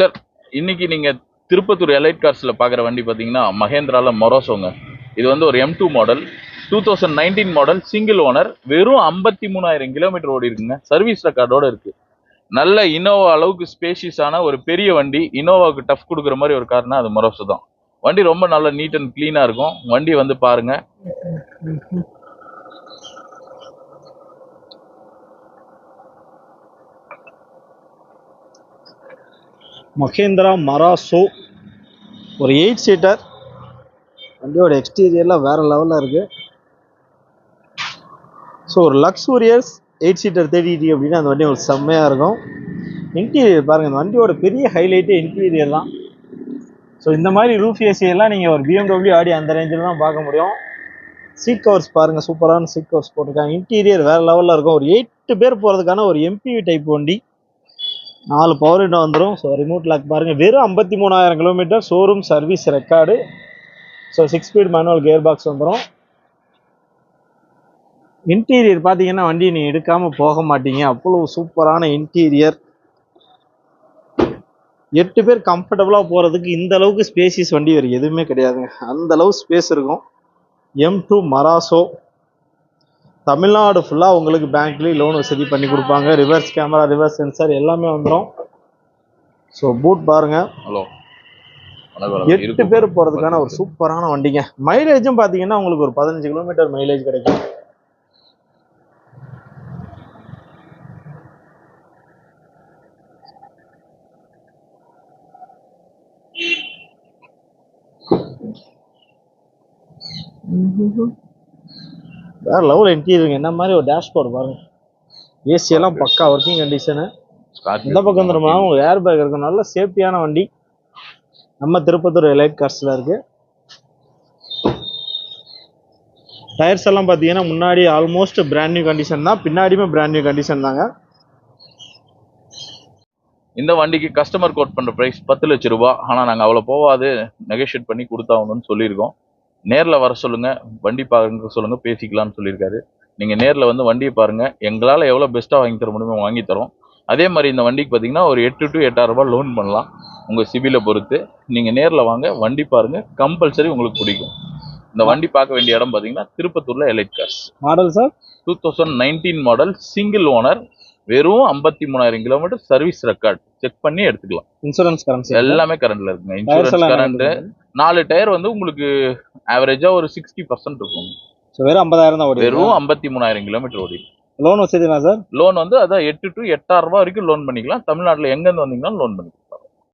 Sir இன்னைக்கு நீங்க Tirupattur elite கார்ஸ்ல பாக்குற வண்டி பாத்தீங்கன்னா மகேந்திரால மொரோசோங்க. இது வந்து ஒரு M two model two thousand nineteen model single owner வெறும் ஐம்பத்தி மூணாயிரம் கிலோமீட்டர் ஓடி இருக்குங்க. சர்வீஸ் ரெக்கார்டோட இருக்கு. நல்ல இனோவா அளவுக்கு ஸ்பேஷியஸான ஒரு பெரிய வண்டி இனோவாவுக்கு டஃப் கொடுக்குற மாதிரி ஒரு கார்னா அது மொரோசோ தான். வண்டி ரொம்ப நல்ல நீட் அண்ட் க்ளீனாக இருக்கும். வண்டி வந்து பாருங்க. மகேந்திரா மராசோ. ஒரு எயிட் சீட்டர் வண்டியோட எக்ஸ்டீரியர்லாம் வேறு லெவலில் இருக்குது ஸோ ஒரு லக்ஸூரியஸ் எயிட் சீட்டர் தேடிட்டு அப்படின்னா அந்த வண்டி ஒரு செம்மையாக இருக்கும். இன்டீரியர் பாருங்கள் இந்த வண்டியோட பெரிய ஹைலைட்டே இன்டீரியர் தான். ஸோ இந்த மாதிரி ரூஃப் ஏசி எல்லாம் நீங்கள் ஒரு பிஎம்டபிள்யூ ஆடி அந்த ரேஞ்சில் தான் பார்க்க முடியும். சீட் கவர்ஸ் பாருங்கள் சூப்பரான சீட் கவர்ஸ் போட்டிருக்காங்க. இன்டீரியர் வேறு லெவலில் இருக்கும். ஒரு எட்டு பேர் போகிறதுக்கான ஒரு எம்பிவி டைப் வண்டி. நாலு பவர் விண்டோ வந்துடும் ஸோ ரிமோட் லாக் பாருங்கள் வெறும் ஐம்பத்தி மூணாயிரம் kilometre showroom service record so six speed manual gear box வந்துடும் இன்டீரியர் பார்த்தீங்கன்னா வண்டி நீ எடுக்காமல் போக மாட்டீங்க. அவ்வளோ சூப்பரான இன்டீரியர் எட்டு பேர் கம்ஃபர்டபுளாக போகிறதுக்கு இந்த அளவுக்கு ஸ்பேசியஸ் வண்டி வேறு எதுவுமே கிடையாதுங்க. அந்த அளவு ஸ்பேஸ் இருக்கும். எம் டூ மராசோ தமிழ்நாடு ஃபுல்லாக உங்களுக்கு பேங்க்லேயும் லோன் வசதி பண்ணி கொடுப்பாங்க. ரிவர்ஸ் கேமரா ரிவர்ஸ் சென்சார் எல்லாமே வந்துடும் ஸோ பூட் பாருங்க. ஹலோ எட்டு பேர் போகிறதுக்கான ஒரு சூப்பரான வண்டிங்க. மைலேஜும் பார்த்தீங்கன்னா உங்களுக்கு ஒரு பதினஞ்சு கிலோமீட்டர் மைலேஜ் கிடைக்கும். வேற லெவல் இன்டீரியருங்க என்ன மாதிரி ஒரு டேஷ்போர்டு பாருங்க. ஏசி எல்லாம் பக்கா ஒர்க்கிங் கண்டிஷனு இந்த பக்கம் வந்துருமா? உங்களுக்கு ஏர் பேக் இருக்கும் நல்ல சேஃப்டியான வண்டி. நம்ம திருப்பத்தூர் எலைட் கார்ஸ்ல இருக்கு. டயர்ஸ் எல்லாம் பார்த்தீங்கன்னா முன்னாடி ஆல்மோஸ்ட் பிராண்ட் நியூ கண்டிஷன் தான். பின்னாடியுமே பிராண்ட் நியூ கண்டிஷன் தாங்க. இந்த வண்டிக்கு கஸ்டமர் கோட் பண்ற பிரைஸ் பத்து லட்ச ரூபாய் ஆனா நாங்க அவ்வளவு போவாது நெகோஷியேட் பண்ணி கொடுத்தாகணும்னு சொல்லியிருக்கோம். நேர்ல வர சொல்லுங்க வண்டி பாருங்க சொல்லுங்க பேசிக்கலாம்னு சொல்லியிருக்காரு. நீங்க நேர்ல வந்து வண்டியை பாருங்க எங்களால எவ்வளவு பெஸ்ட்டா வாங்கி தர முடியுமோ வாங்கி தரோம். அதே மாதிரி இந்த வண்டிக்கு பாத்தீங்கன்னா ஒரு எட்டு டு எட்டாயிரம் ரூபாய் லோன் பண்ணலாம் உங்க சிபில பொறுத்து. நீங்க நேர்ல வாங்க வண்டி பாருங்க கம்பல்சரி உங்களுக்கு பிடிக்கும். இந்த வண்டி பார்க்க வேண்டிய இடம் பாத்தீங்கன்னா திருப்பத்தூர்ல elite cars model sir two thousand nineteen model single owner வெறும் ஐம்பத்தி மூணாயிரம் கிலோமீட்டர் சர்வீஸ் ரெக்கார்ட் செக் பண்ணி எடுத்துக்கலாம். இன்சூரன்ஸ் கரன்சி எல்லாமே கரண்ட்ல இருக்குங்க. இன்சூரன்ஸ் கரண்ட் நாலு டயர் வந்து உங்களுக்கு ஆவரேஜா ஒரு சிக்ஸ்டி பர்சன்ட் இருக்கும். ஸோ வெறும் ஐம்பதாயிரம் தான் ஓடி வெறும் ஐம்பத்தி மூணாயிரம் கிலோமீட்டர் ஓடி லோன் வசதினா சார் லோன் வந்து அதான் எட்டு டு எட்டாயிரம் ரூபாய் வரைக்கும் லோன் பண்ணிக்கலாம். தமிழ்நாட்டுல எங்க இருந்து வந்தீங்கன்னா லோன் பண்ணிக்கலாம்.